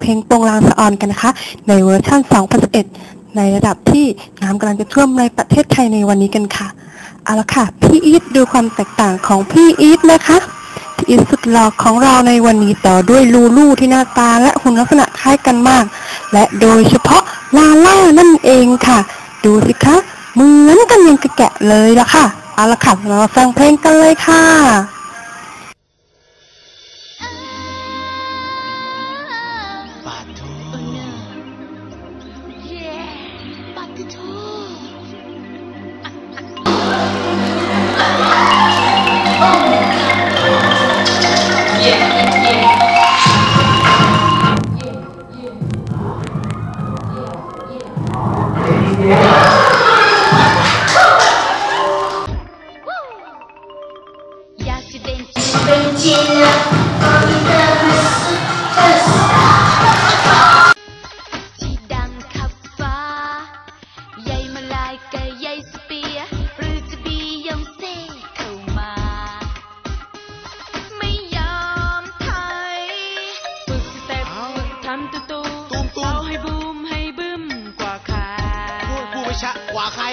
เพลงโปรงลางสะออนกันนะคะ ในเวอร์ชัน2011 ในระดับที่น้ำกำลังจะท่วมในประเทศไทยในวันนี้กันค่ะ เอาละค่ะ พี่อีทดูความแตกต่างของพี่อีทนะคะ พี่อีทสุดหล่อของเราในวันนี้ต่อด้วยลูลูที่หน้าตาและหุ่นลักษณะคล้ายกันมาก และโดยเฉพาะลาล่านั่นเองค่ะ ดูสิคะเหมือนกันยังกระแกะเลยละค่ะ เอาละค่ะ เรามาฟังเพลงกันเลยค่ะ ไม่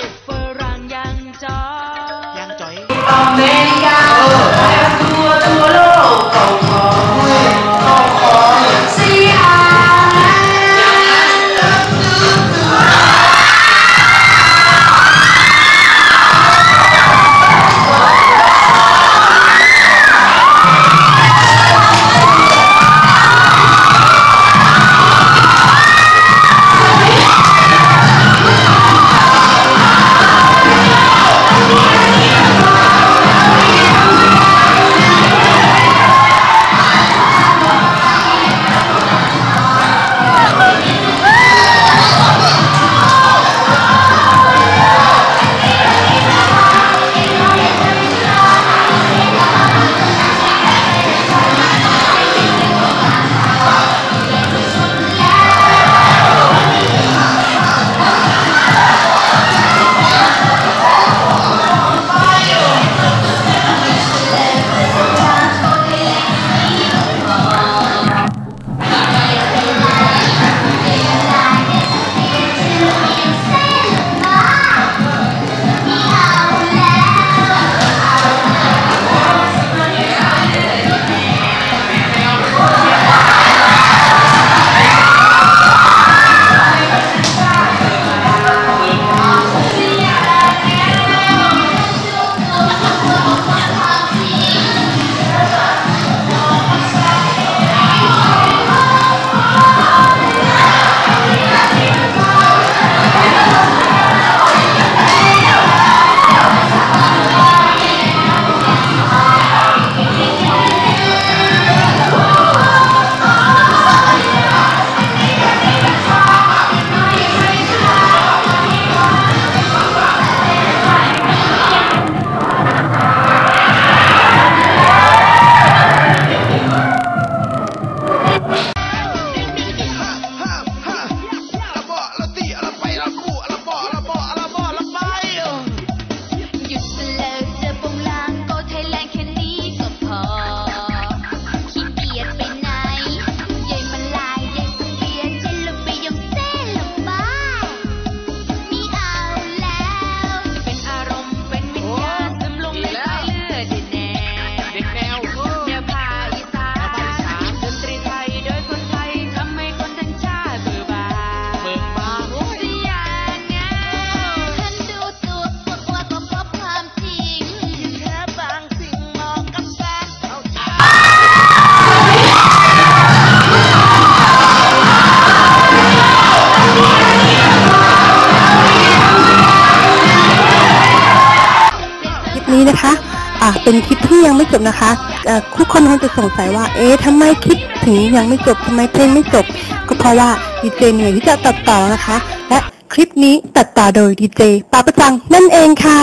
นี้นะคะอ่าเป็นคลิปที่ยังไม่จบนะคะเอ่อทุกคนคงจะสงสัยว่า เอ๊ะทำไมคลิปถึงยังไม่จบทำไมเพลงไม่จบ ก็เพราะว่าดีเจเหนื่อยที่จะตัดต่อนะคะ และคลิปนี้ตัดต่อโดยดีเจปาประจังนั่นเองค่ะ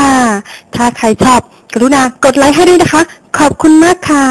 ถ้าใครชอบ กรุณากดไลค์ให้ด้วยนะคะ ขอบคุณมากค่ะ